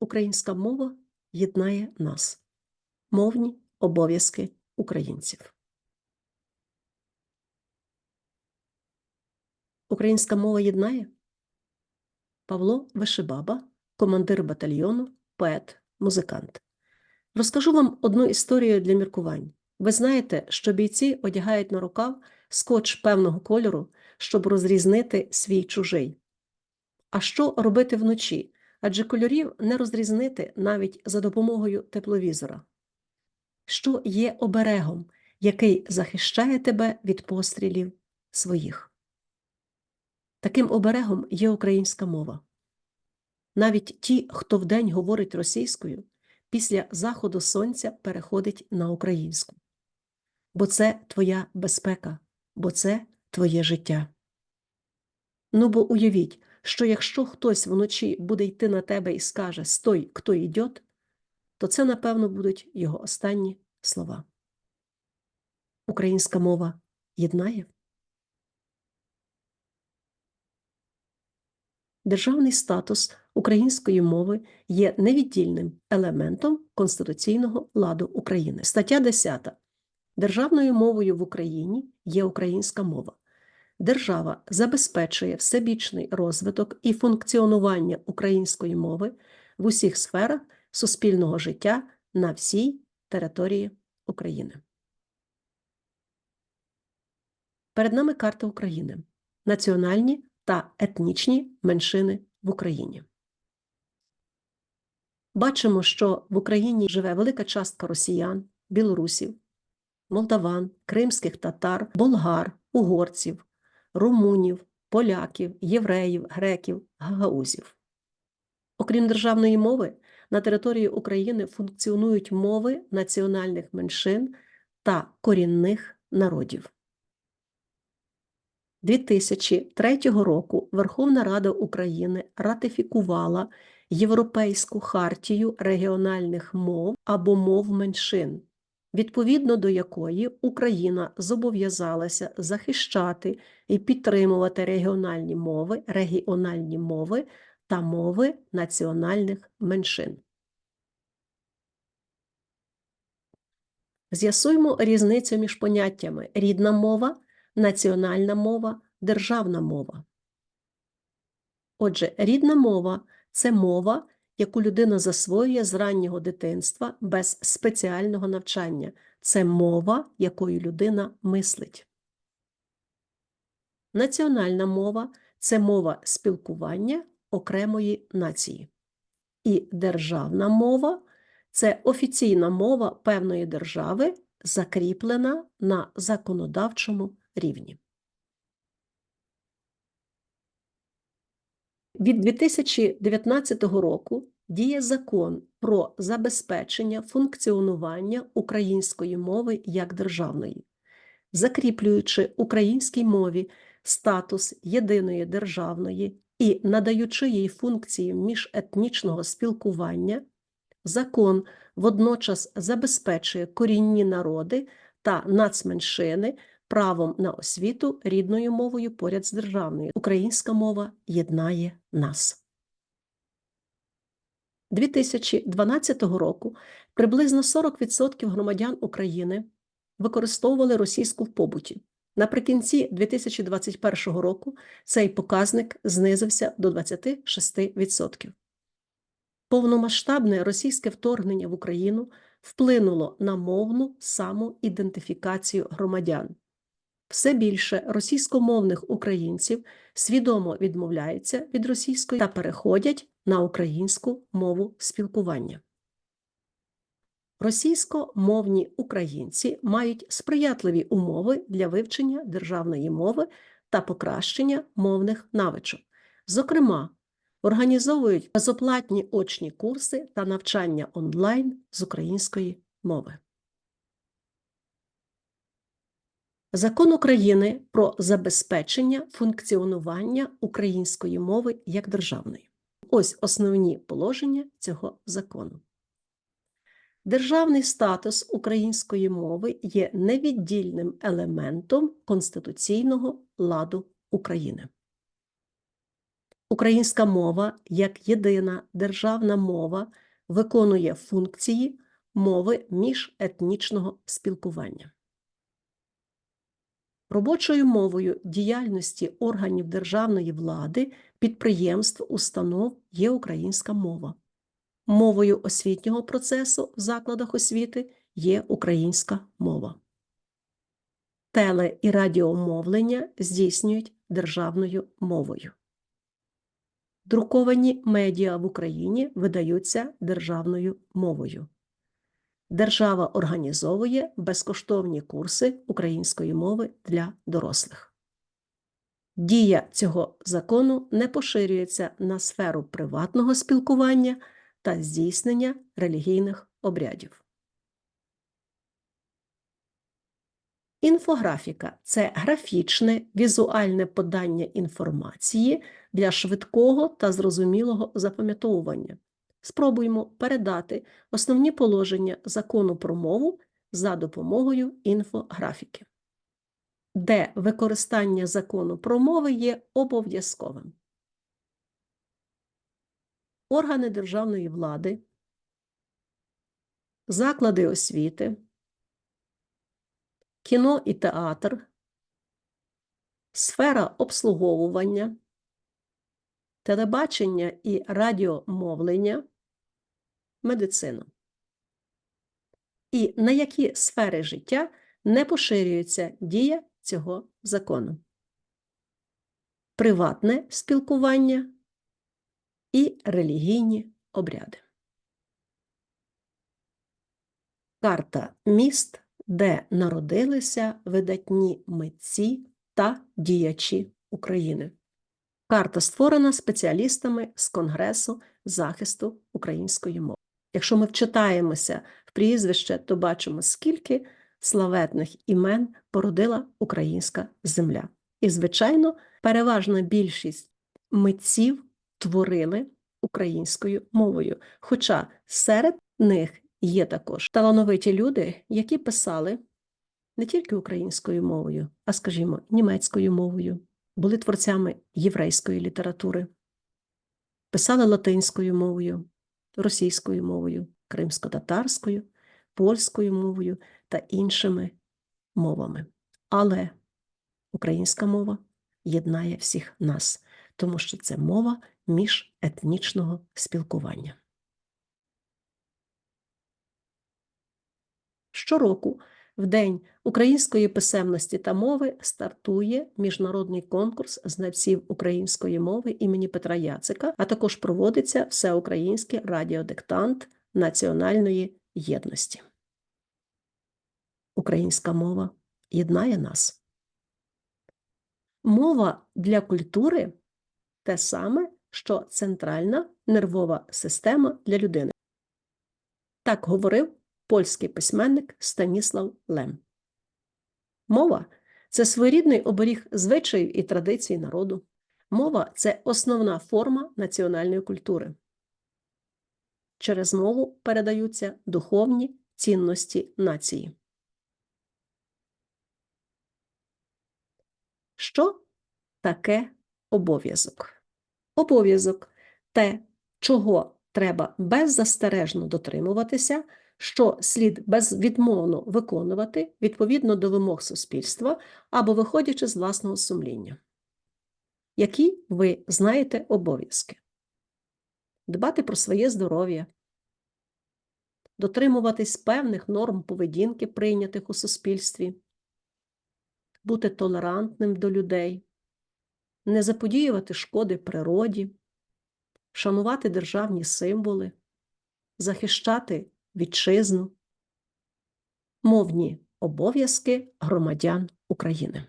Українська мова єднає нас. Мовні обов'язки українців. Українська мова єднає? Павло Вишибаба, командир батальйону, поет, музикант. Розкажу вам одну історію для міркувань. Ви знаєте, що бійці одягають на рукав скотч певного кольору, щоб розрізнити свій чужий. А що робити вночі? Адже кольорів не розрізнити навіть за допомогою тепловізора. Що є оберегом, який захищає тебе від пострілів своїх? Таким оберегом є українська мова. Навіть ті, хто вдень говорить російською, після заходу сонця переходить на українську. Бо це твоя безпека, бо це твоє життя. Ну бо уявіть, що якщо хтось вночі буде йти на тебе і скаже Стой, хто йдет, то це, напевно, будуть його останні слова. Українська мова єднає. Державний статус української мови є невіддільним елементом конституційного ладу України. Стаття 10. Державною мовою в Україні є українська мова. Держава забезпечує всебічний розвиток і функціонування української мови в усіх сферах суспільного життя на всій території України. Перед нами карта України. Національні та етнічні меншини в Україні. Бачимо, що в Україні живе велика частка росіян, білорусів, молдаван, кримських татар, болгар, угорців, румунів, поляків, євреїв, греків, гагаузів. Окрім державної мови, на території України функціонують мови національних меншин та корінних народів. 2003 року Верховна Рада України ратифікувала Європейську хартію регіональних мов або мов меншин, відповідно до якої Україна зобов'язалася захищати і підтримувати регіональні мови, регіональні мови та мови національних меншин. З'ясуємо різницю між поняттями рідна мова, національна мова, державна мова. Отже, рідна мова це мова, яку людина засвоює з раннього дитинства без спеціального навчання. Це мова, якою людина мислить. Національна мова це мова спілкування окремої нації. І державна мова це офіційна мова певної держави, закріплена на законодавчому рівні. Від 2019 року діє закон про забезпечення функціонування української мови як державної, закріплюючи українській мові статус єдиної державної і надаючи їй функції міжетнічного спілкування, закон водночас забезпечує корінні народи та нацменшини правом на освіту рідною мовою поряд з державною. Українська мова єднає нас. 2012 року приблизно 40% громадян України використовували російську в побуті. Наприкінці 2021 року цей показник знизився до 26%. Повномасштабне російське вторгнення в Україну вплинуло на мовну самоідентифікацію громадян. Все більше російськомовних українців свідомо відмовляються від російської та переходять на українську мову спілкування. Російськомовні українці мають сприятливі умови для вивчення державної мови та покращення мовних навичок. Зокрема, організовують безоплатні очні курси та навчання онлайн з української мови. Закон України про забезпечення функціонування української мови як державної. Ось основні положення цього закону. Державний статус української мови є невіддільним елементом конституційного ладу України. Українська мова як єдина державна мова виконує функції мови міжетнічного спілкування. Робочою мовою діяльності органів державної влади, підприємств, установ є українська мова. Мовою освітнього процесу в закладах освіти є українська мова. Теле- і радіомовлення здійснюють державною мовою. Друковані медіа в Україні видаються державною мовою. Держава організовує безкоштовні курси української мови для дорослих. Дія цього закону не поширюється на сферу приватного спілкування та здійснення релігійних обрядів. Інфографіка це графічне візуальне подання інформації для швидкого та зрозумілого запам'ятовування. Спробуємо передати основні положення закону про мову за допомогою інфографіки, де використання закону про мови є обов'язковим. Органи державної влади, заклади освіти, кіно і театр, сфера обслуговування, телебачення і радіомовлення, медицина. І на які сфери життя не поширюється дія цього закону. Приватне спілкування і релігійні обряди. Карта міст, де народилися видатні митці та діячі України. Карта створена спеціалістами з Конгресу захисту української мови. Якщо ми вчитаємося в прізвище, то бачимо, скільки славетних імен породила українська земля. І, звичайно, переважна більшість митців творили українською мовою. Хоча серед них є також талановиті люди, які писали не тільки українською мовою, а, скажімо, німецькою мовою, були творцями єврейської літератури, писали латинською мовою, російською мовою, кримсько-татарською, польською мовою та іншими мовами. Але українська мова єднає всіх нас, тому що це мова міжетнічного спілкування. Щороку в День української писемності та мови стартує міжнародний конкурс знавців української мови імені Петра Яцика, а також проводиться всеукраїнський радіодиктант національної єдності. Українська мова єднає нас. Мова для культури те саме, що центральна нервова система для людини. Так говорив польський письменник Станіслав Лем. Мова це своєрідний оберіг звичаїв і традицій народу. Мова це основна форма національної культури. Через мову передаються духовні цінності нації. Що таке обов'язок? Обов'язок те, чого треба беззастережно дотримуватися, що слід безвідмовно виконувати відповідно до вимог суспільства або виходячи з власного сумління. Які ви знаєте обов'язки? Дбати про своє здоров'я, дотримуватись певних норм поведінки, прийнятих у суспільстві, бути толерантним до людей, не заподіювати шкоди природі, шанувати державні символи, захищати вітчизну, мовні обов'язки громадян України.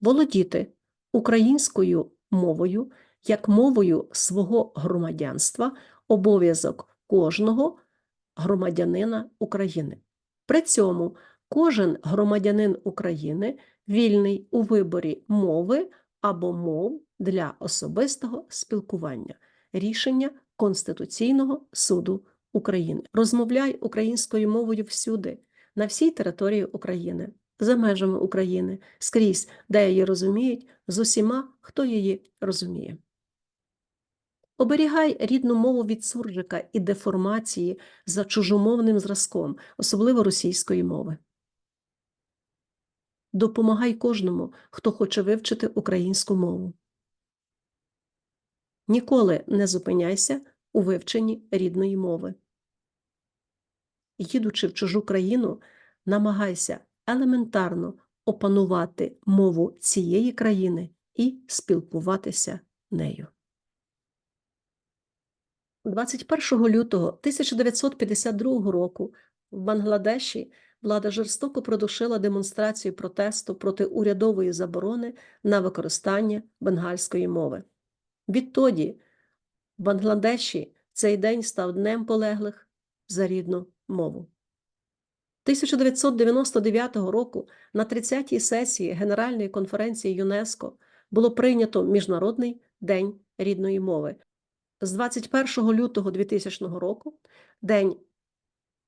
Володіти українською мовою як мовою свого громадянства обов'язок кожного громадянина України. При цьому кожен громадянин України вільний у виборі мови або мов для особистого спілкування. Рішення Конституційного суду України. Розмовляй українською мовою всюди, на всій території України. за межами України, скрізь, де її розуміють, з усіма, хто її розуміє. Оберігай рідну мову від суржика і деформації за чужомовним зразком, особливо російської мови. Допомагай кожному, хто хоче вивчити українську мову. Ніколи не зупиняйся у вивченні рідної мови. Їдучи в чужу країну, намагайся елементарно опанувати мову цієї країни і спілкуватися нею. 21 лютого 1952 року в Бангладеші влада жорстоко продушила демонстрацію протесту проти урядової заборони на використання бенгальської мови. Відтоді в Бангладеші цей день став днем полеглих за рідну мову. 1999 року на 30-й сесії Генеральної конференції ЮНЕСКО було прийнято Міжнародний день рідної мови. З 21 лютого 2000 року День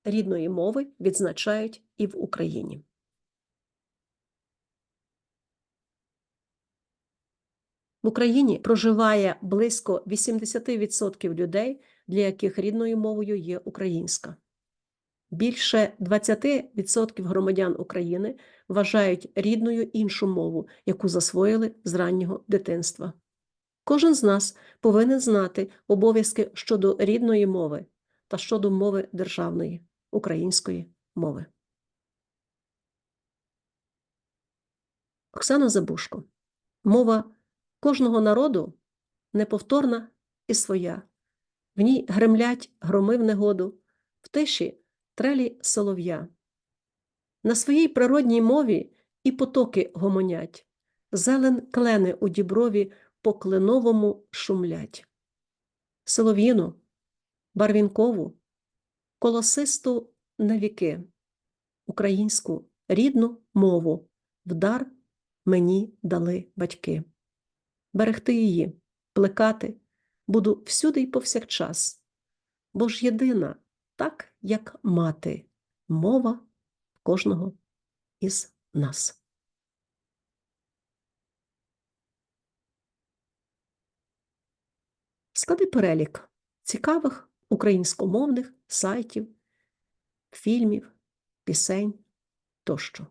рідної мови відзначають і в Україні. Україні проживає близько 80% людей, для яких рідною мовою є українська. Більше 20% громадян України вважають рідною іншу мову, яку засвоїли з раннього дитинства. Кожен з нас повинен знати обов'язки щодо рідної мови та щодо мови державної української мови. Оксана Забушко. Мова кожного народу неповторна і своя. В ній гремлять громи в негоду, в тиші трелі солов'я. На своїй природній мові і потоки гомонять, зелен клени у діброві по кленовому шумлять. Солов'їну, барвінкову, колосисту на віки, українську рідну мову вдар мені дали батьки. Берегти її, плекати буду всюди й повсякчас, бо ж єдина, так як мати, мова кожного із нас. Склади перелік цікавих українськомовних сайтів, фільмів, пісень тощо.